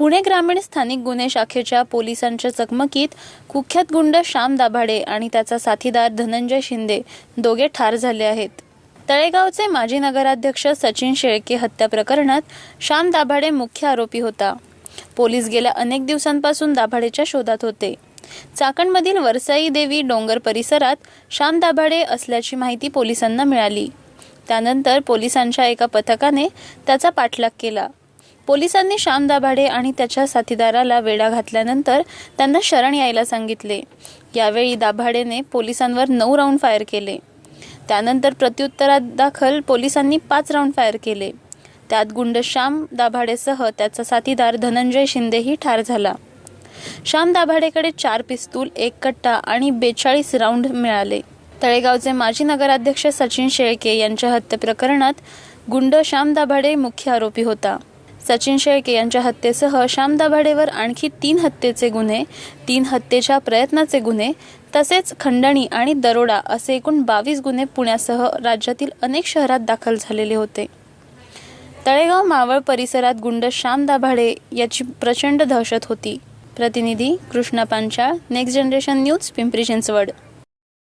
पुणे ग्रामीण स्थानिक गुन्हे शाखेच्या पोलिसांच्या चकमकीत कुख्यात गुंड श्याम दाभाडे आणि त्याचा साथीदार धनंजय शिंदे दोघे ठार झाले आहेत. तळेगावचे माजी नगराध्यक्ष सचिन शेळके हत्या प्रकरणात श्याम दाभाडे मुख्य आरोपी होता. पोलीस गेल्या अनेक दिवसांपासून दाभाडेच्या शोधात होते. चाकणमधील वरसाई देवी डोंगर परिसरात श्याम दाभाडे असल्याची माहिती पोलिसांना मिळाली. त्यानंतर पोलिसांच्या एका पथकाने त्याचा पाठलाग केला. पोलिसांनी श्याम दाभाडे आणि त्याच्या साथीदाराला वेढा घातल्यानंतर त्यांना शरण यायला सांगितले. यावेळी दाभाडेने पोलिसांवर नऊ राऊंड फायर केले. त्यानंतर प्रत्युत्तरात दाखल पोलिसांनी पाच राऊंड फायर केले. त्यात गुंड श्याम दाभाडेसह त्याचा साथीदार धनंजय शिंदेही ठार झाला. श्याम दाभाडेकडे चार पिस्तूल एक कट्टा आणि बेचाळीस राऊंड मिळाले. तळेगावचे माजी नगराध्यक्ष सचिन शेळके यांच्या हत्येप्रकरणात गुंड श्याम दाभाडे मुख्य आरोपी होता. सचिन शेळके यांच्या हत्येसह श्याम दाभाडेवर आणखी तीन हत्येचे गुन्हे तीन हत्येच्या प्रयत्नाचे गुन्हे तसेच खंडणी आणि दरोडा असे एकूण बावीस गुन्हे पुण्यासह राज्यातील अनेक शहरात दाखल झालेले होते. तळेगाव मावळ परिसरात गुंड श्याम दाभाडे याची प्रचंड दहशत होती. प्रतिनिधी Krishna Panchal next generation news Pimpri Chinchwad.